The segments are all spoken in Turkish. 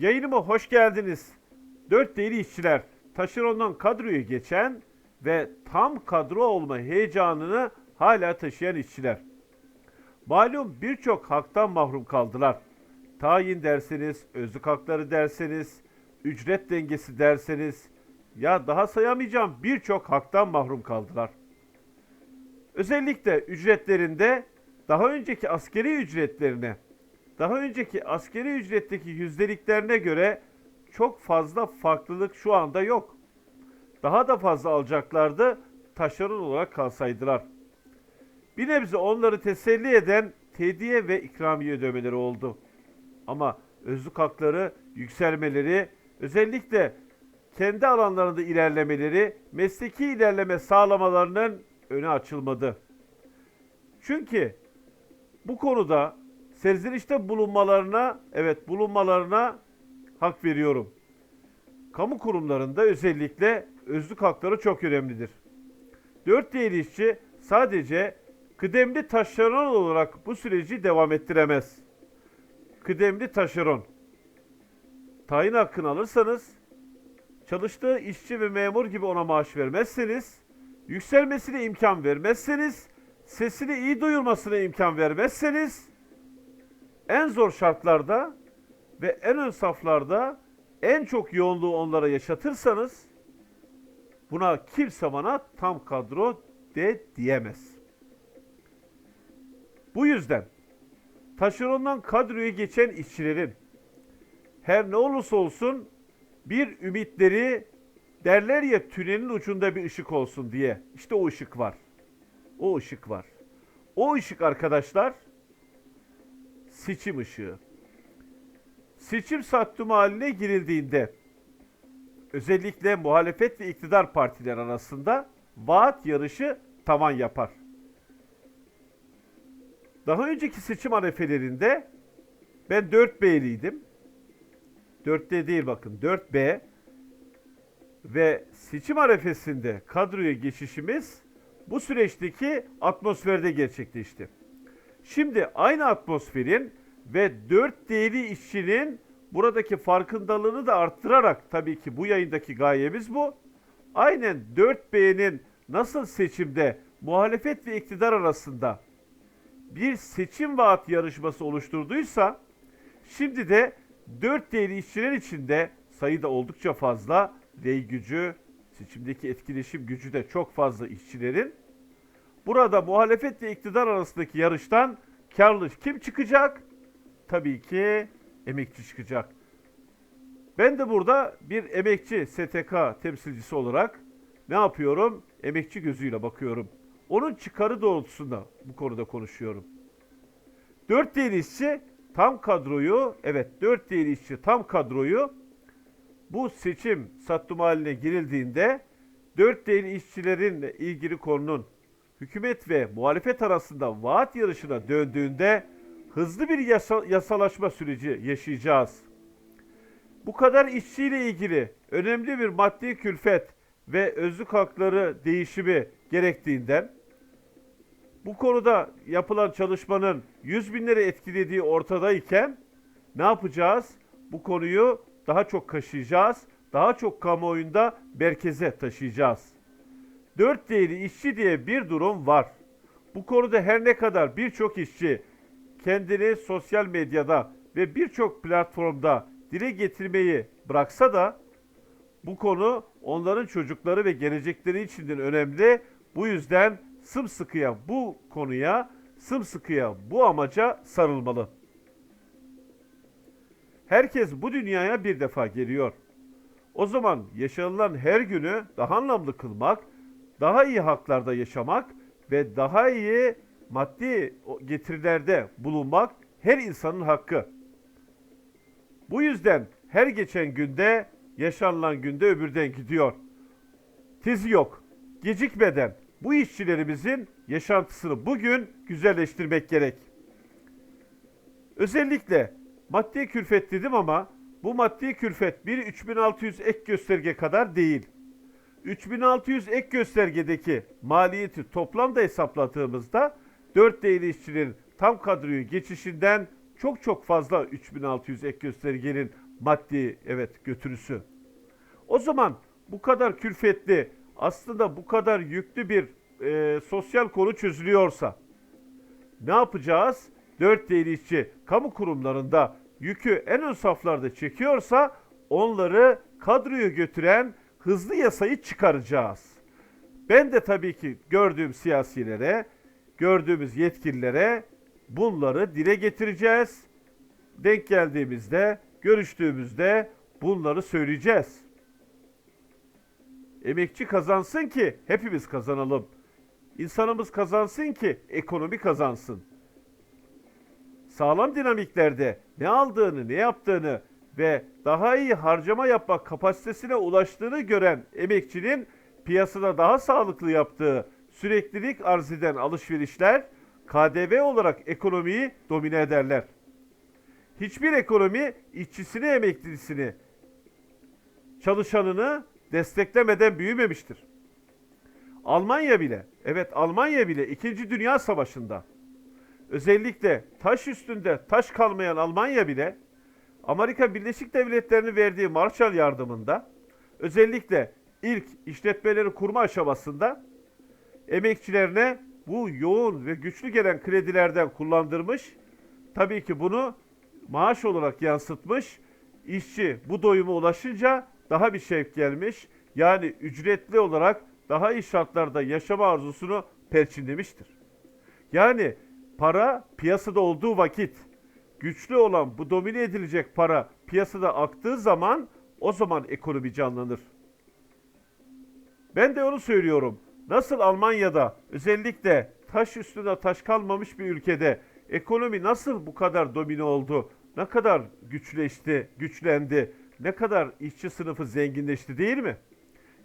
Yayınıma hoş geldiniz. Dört değerli işçiler, taşerondan kadroyu geçen ve tam kadro olma heyecanını hala taşıyan işçiler. Malum birçok haktan mahrum kaldılar. Tayin derseniz, özlük hakları derseniz, ücret dengesi derseniz, ya daha sayamayacağım birçok haktan mahrum kaldılar. Özellikle ücretlerinde daha önceki askeri ücretlerine, daha önceki askeri ücretteki yüzdeliklerine göre çok fazla farklılık şu anda yok. Daha da fazla alacaklardı taşeron olarak kalsaydılar. Bir nebze onları teselli eden tediye ve ikramiye ödemeleri oldu. Ama özlük hakları yükselmeleri, özellikle kendi alanlarında ilerlemeleri, mesleki ilerleme sağlamalarının önü açılmadı. Çünkü bu konuda serzenişte bulunmalarına, evet bulunmalarına hak veriyorum. Kamu kurumlarında özellikle özlük hakları çok önemlidir. Dört değerli işçi sadece kıdemli taşeron olarak bu süreci devam ettiremez. Kıdemli taşeron. Tayin hakkını alırsanız, çalıştığı işçi ve memur gibi ona maaş vermezseniz, yükselmesine imkan vermezseniz, sesini iyi duyurmasına imkan vermezseniz, en zor şartlarda ve en ön saflarda en çok yoğunluğu onlara yaşatırsanız buna kimse bana tam kadro de diyemez. Bu yüzden taşerondan kadroya geçen işçilerin her ne olursa olsun bir ümitleri derler ya tünelin ucunda bir ışık olsun diye. İşte o ışık var. O ışık var. O ışık arkadaşlar seçim ışığı. Seçim sattım haline girildiğinde özellikle muhalefet ve iktidar partiler arasında vaat yarışı tavan yapar. Daha önceki seçim arefelerinde ben 4B'liydim. 4D değil bakın 4B ve seçim arefesinde kadroya geçişimiz bu süreçteki atmosferde gerçekleşti. Şimdi aynı atmosferin ve dört değerli işçinin buradaki farkındalığını da arttırarak tabii ki bu yayındaki gayemiz bu. Aynen 4B'nin nasıl seçimde muhalefet ve iktidar arasında bir seçim vaat yarışması oluşturduysa şimdi de 4 değerli işçiler içinde sayıda oldukça fazla rey gücü, seçimdeki etkileşim gücü de çok fazla işçilerin burada muhalefet ve iktidar arasındaki yarıştan karlı kim çıkacak? Tabii ki emekçi çıkacak. Ben de burada bir emekçi STK temsilcisi olarak ne yapıyorum? Emekçi gözüyle bakıyorum. Onun çıkarı doğrultusunda bu konuda konuşuyorum. Dört değerli işçi tam kadroyu, evet dört değerli işçi tam kadroyu bu seçim sattım haline girildiğinde dört değerli işçilerinle ilgili konunun hükümet ve muhalefet arasında vaat yarışına döndüğünde hızlı bir yasa, yasalaşma süreci yaşayacağız. Bu kadar işçiyle ilgili önemli bir maddi külfet ve özlük hakları değişimi gerektiğinden bu konuda yapılan çalışmanın 100 binleri etkilediği ortadayken ne yapacağız? Bu konuyu daha çok kaşıyacağız. Daha çok kamuoyunda merkeze taşıyacağız. Dört değerli işçi diye bir durum var. Bu konuda her ne kadar birçok işçi kendini sosyal medyada ve birçok platformda dile getirmeyi bıraksa da bu konu onların çocukları ve gelecekleri için de önemli. Bu yüzden sımsıkıya bu konuya, sımsıkıya bu amaca sarılmalı. Herkes bu dünyaya bir defa geliyor. O zaman yaşanılan her günü daha anlamlı kılmak, daha iyi haklarda yaşamak ve daha iyi maddi getirilerde bulunmak her insanın hakkı. Bu yüzden her geçen günde yaşanılan günde öbürden gidiyor. Tizi yok. Gecikmeden bu işçilerimizin yaşantısını bugün güzelleştirmek gerek. Özellikle maddi külfet dedim ama bu maddi külfet bir 3600 ek gösterge kadar değil. 3600 ek göstergedeki maliyeti toplamda hesapladığımızda 4 değerli işçilerin tam kadroyu geçişinden çok çok fazla 3600 ek göstergenin maddi evet götürüsü. O zaman bu kadar külfetli aslında bu kadar yüklü bir e, sosyal konu çözülüyorsa ne yapacağız? Dört değil işçi kamu kurumlarında yükü en ön saflarda çekiyorsa onları kadroya götüren hızlı yasayı çıkaracağız. Ben de tabii ki gördüğüm siyasilere, gördüğümüz yetkililere bunları dile getireceğiz. Denk geldiğimizde, görüştüğümüzde bunları söyleyeceğiz. Emekçi kazansın ki hepimiz kazanalım. İnsanımız kazansın ki ekonomi kazansın. Sağlam dinamiklerde ne aldığını, ne yaptığını ve daha iyi harcama yapmak kapasitesine ulaştığını gören emekçinin piyasada daha sağlıklı yaptığı süreklilik arz eden alışverişler KDV olarak ekonomiyi domine ederler. Hiçbir ekonomi işçisini, emeklisini, çalışanını desteklemeden büyümemiştir. Almanya bile, evet Almanya bile 2. Dünya Savaşı'nda özellikle taş üstünde taş kalmayan Almanya bile Amerika Birleşik Devletleri'nin verdiği Marshall yardımında özellikle ilk işletmeleri kurma aşamasında emekçilerine bu yoğun ve güçlü gelen kredilerden kullandırmış. Tabii ki bunu maaş olarak yansıtmış. İşçi bu doyuma ulaşınca daha bir şevk gelmiş. Yani ücretli olarak daha iyi şartlarda yaşama arzusunu perçinlemiştir. Yani para piyasada olduğu vakit güçlü olan bu domine edilecek para piyasada aktığı zaman o zaman ekonomi canlanır. Ben de onu söylüyorum. Nasıl Almanya'da özellikle taş üstüne taş kalmamış bir ülkede ekonomi nasıl bu kadar domine oldu? Ne kadar güçleşti, güçlendi? Ne kadar işçi sınıfı zenginleşti değil mi?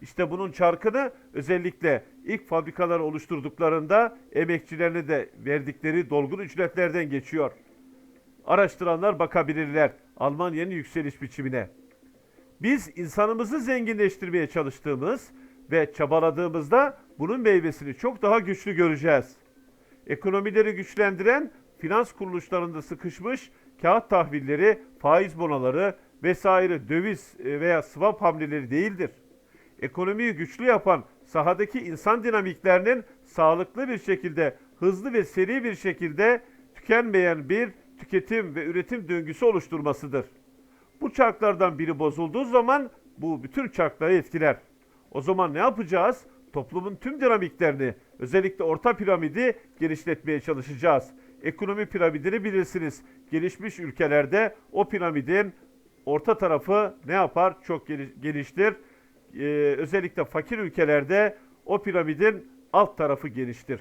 İşte bunun çarkını özellikle ilk fabrikaları oluşturduklarında emekçilerine de verdikleri dolgun ücretlerden geçiyor. Araştıranlar bakabilirler Almanya'nın yükseliş biçimine. Biz insanımızı zenginleştirmeye çalıştığımız ve çabaladığımızda bunun meyvesini çok daha güçlü göreceğiz. Ekonomileri güçlendiren finans kuruluşlarında sıkışmış kağıt tahvilleri, faiz bonaları vesaire döviz e, veya swap hamleleri değildir. Ekonomiyi güçlü yapan sahadaki insan dinamiklerinin sağlıklı bir şekilde, hızlı ve seri bir şekilde tükenmeyen bir tüketim ve üretim döngüsü oluşturmasıdır. Bu çarklardan biri bozulduğu zaman bu bütün çarkları etkiler. O zaman ne yapacağız? Toplumun tüm dinamiklerini, özellikle orta piramidi genişletmeye çalışacağız. Ekonomi piramidini bilirsiniz. Gelişmiş ülkelerde o piramidin orta tarafı ne yapar? Çok geniştir. Ee, özellikle fakir ülkelerde o piramidin alt tarafı geniştir.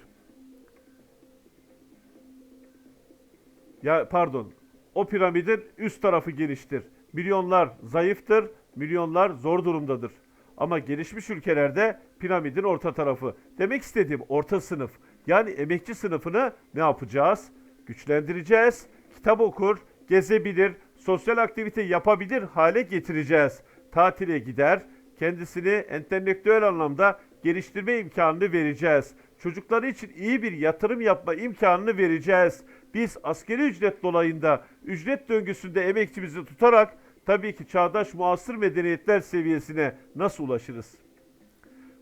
Ya pardon. O piramidin üst tarafı geniştir. Milyonlar zayıftır, milyonlar zor durumdadır. Ama gelişmiş ülkelerde piramidin orta tarafı. Demek istediğim orta sınıf. Yani emekçi sınıfını ne yapacağız? Güçlendireceğiz. Kitap okur, gezebilir, sosyal aktivite yapabilir hale getireceğiz. Tatile gider, kendisini entelektüel anlamda geliştirme imkanını vereceğiz. Çocukları için iyi bir yatırım yapma imkanını vereceğiz. Biz askeri ücret dolayında ücret döngüsünde emekçimizi tutarak tabii ki çağdaş muasır medeniyetler seviyesine nasıl ulaşırız?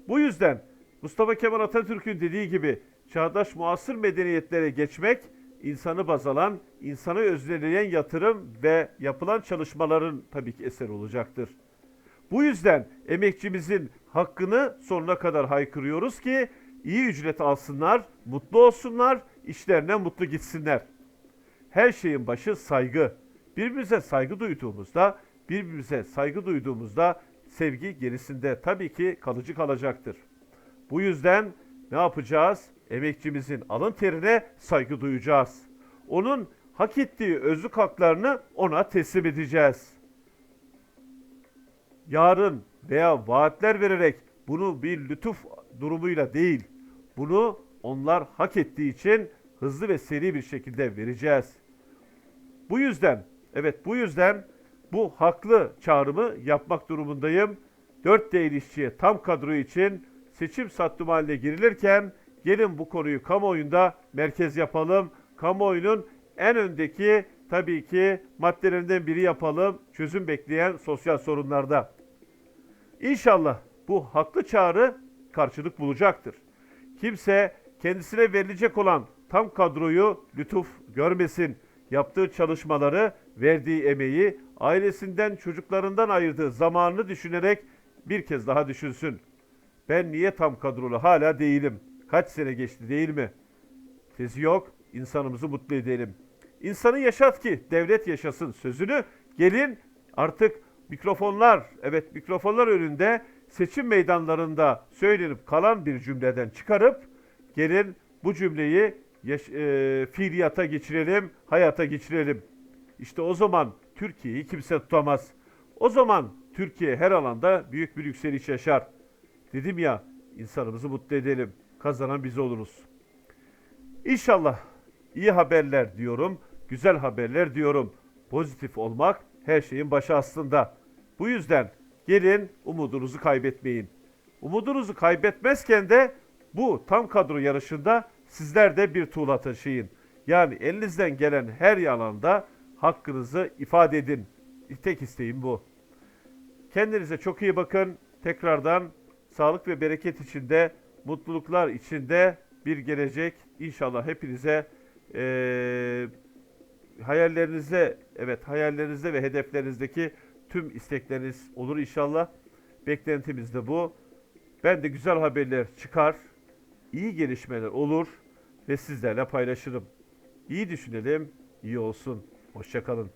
Bu yüzden Mustafa Kemal Atatürk'ün dediği gibi çağdaş muasır medeniyetlere geçmek insanı baz alan, insanı özleyen yatırım ve yapılan çalışmaların tabii ki eseri olacaktır. Bu yüzden emekçimizin hakkını sonuna kadar haykırıyoruz ki iyi ücret alsınlar, mutlu olsunlar, işlerine mutlu gitsinler. Her şeyin başı saygı. Birbirimize saygı duyduğumuzda, birbirimize saygı duyduğumuzda sevgi gerisinde tabii ki kalıcı kalacaktır. Bu yüzden ne yapacağız? Emekçimizin alın terine saygı duyacağız. Onun hak ettiği özlük haklarını ona teslim edeceğiz. Yarın veya vaatler vererek bunu bir lütuf durumuyla değil, bunu onlar hak ettiği için hızlı ve seri bir şekilde vereceğiz. Bu yüzden, evet bu yüzden bu haklı çağrımı yapmak durumundayım. 4 değil işçiye tam kadro için seçim sattım haline girilirken gelin bu konuyu kamuoyunda merkez yapalım. Kamuoyunun en öndeki tabii ki maddelerinden biri yapalım. Çözüm bekleyen sosyal sorunlarda. İnşallah bu haklı çağrı karşılık bulacaktır. Kimse kendisine verilecek olan tam kadroyu lütuf görmesin. Yaptığı çalışmaları, verdiği emeği, ailesinden, çocuklarından ayırdığı zamanını düşünerek bir kez daha düşünsün. Ben niye tam kadrolu hala değilim? Kaç sene geçti değil mi? Tezi yok, insanımızı mutlu edelim. İnsanı yaşat ki devlet yaşasın sözünü gelin artık mikrofonlar, evet mikrofonlar önünde seçim meydanlarında söylenip kalan bir cümleden çıkarıp gelin bu cümleyi yaş- e, fiiliyata geçirelim, hayata geçirelim. İşte o zaman Türkiye'yi kimse tutamaz. O zaman Türkiye her alanda büyük bir yükseliş yaşar. Dedim ya insanımızı mutlu edelim. Kazanan biz oluruz. İnşallah iyi haberler diyorum, güzel haberler diyorum. Pozitif olmak her şeyin başı aslında. Bu yüzden gelin umudunuzu kaybetmeyin. Umudunuzu kaybetmezken de bu tam kadro yarışında sizler de bir tuğla taşıyın. Yani elinizden gelen her alanda hakkınızı ifade edin. Tek isteğim bu. Kendinize çok iyi bakın. Tekrardan sağlık ve bereket içinde, mutluluklar içinde bir gelecek inşallah hepinize eee hayallerinize, evet hayallerinizde ve hedeflerinizdeki tüm istekleriniz olur inşallah. Beklentimiz de bu. Ben de güzel haberler çıkar, iyi gelişmeler olur ve sizlerle paylaşırım. İyi düşünelim, iyi olsun. Hoşçakalın.